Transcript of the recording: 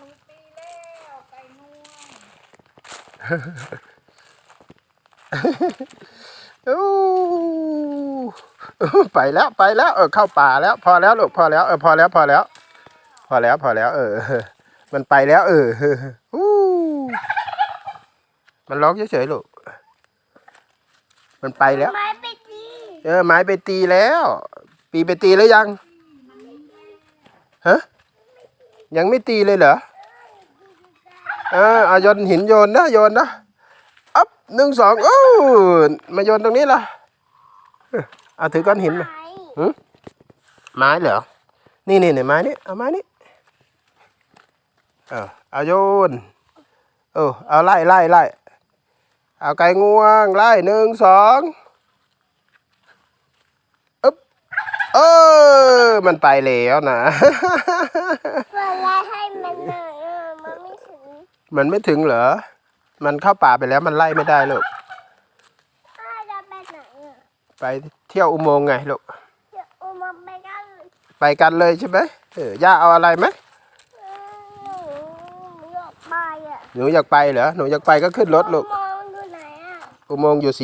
หนูตีแล้วไก่งวงอู้ไปแล้วไปแล้วเออเข้าป่าแล้ว พอแล้วลูกพอแล้วเออพอแล้วพอแล้ว พอแล้วพอแล้ว เออ มันไปแล้ว เอออู้มันร้องเฉยๆลูกมันไปแล้ว ไม้ไปตีเออไม้ไปตีแล้ว ปีไปตีแล้วยังฮะยังไม่ตีเลยเหรอ เออเอาโยนหินโยนนะโยนนะอัพหนึ่งสองโอ้มาโยนตรงนี้ล่ะเออเอาถือก้อนหินมาไม้ไม้เหรอ นี่นี่นี่ไม้นี่เอาไม้นี่เออเอาโยนเออเอาไล่ไล่ไล่เอาไก่งวงไล่หนึ่งสองเออมันไปแล้วนะเวลาให้มันหน่อยอะมันไม่ถึง มันไม่ถึงเหรอ มันเข้าป่าไปแล้วมันไล่ไม่ได้ลูกถ้าจะไปไหนอะไปเที่ยวอุโมงค์ไงลูก เดี๋ยวเอามาไปกันไปกันเลยใช่ไหมเออย่าเอาอะไรไหมเออหนูอยากไปอะหนูอยากไปเหรอ หนูอยากไปก็ขึ้นรถลูกมองดูไหนอะ อุโมงค์อยู่สี